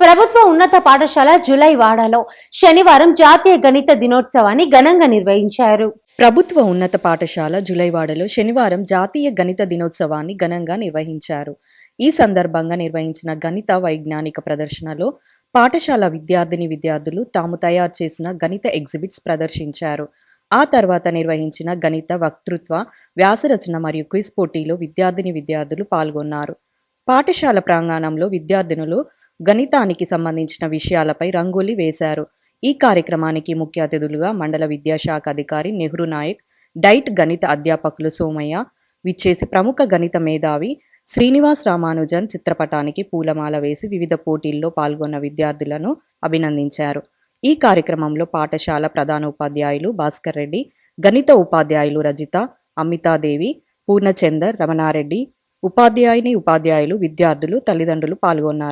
ప్రభుత్వ ఉన్నత పాఠశాల జులై వాడాలో శనివారం జాతీయ గణిత దినోత్సవాన్ని ఘనంగా నిర్వహించారు. ప్రభుత్వ ఉన్నత పాఠశాల జులైవాడలో శనివారం జాతీయ గణిత దినోత్సవాన్ని ఘనంగా నిర్వహించారు. ఈ సందర్భంగా నిర్వహించిన గణిత వైజ్ఞానిక ప్రదర్శనలో పాఠశాల విద్యార్థిని విద్యార్థులు తాము తయారు చేసిన గణిత ఎగ్జిబిట్స్ ప్రదర్శించారు. ఆ తర్వాత నిర్వహించిన గణిత వక్తృత్వ వ్యాసరచన మరియు క్విజ్ పోటీలో విద్యార్థిని విద్యార్థులు పాల్గొన్నారు. పాఠశాల ప్రాంగణంలో విద్యార్థినులు గణితానికి సంబంధించిన విషయాలపై రంగోలీ వేశారు. ఈ కార్యక్రమానికి ముఖ్య అతిథులుగా మండల విద్యాశాఖ అధికారి నెహ్రూ నాయక్ డైట్ గణిత అధ్యాపకులు సోమయ్య విచ్చేసి ప్రముఖ గణిత మేధావి శ్రీనివాస్ రామానుజన్ చిత్రపటానికి పూలమాల వేసి వివిధ పోటీల్లో పాల్గొన్న విద్యార్థులను అభినందించారు. ఈ కార్యక్రమంలో పాఠశాల ప్రధాన ఉపాధ్యాయులు భాస్కర్ రెడ్డి గణిత ఉపాధ్యాయులు రజిత అమితాదేవి పూర్ణచందర్ రమణారెడ్డి ఉపాధ్యాయుని ఉపాధ్యాయులు విద్యార్థులు తల్లిదండ్రులు పాల్గొన్నారు.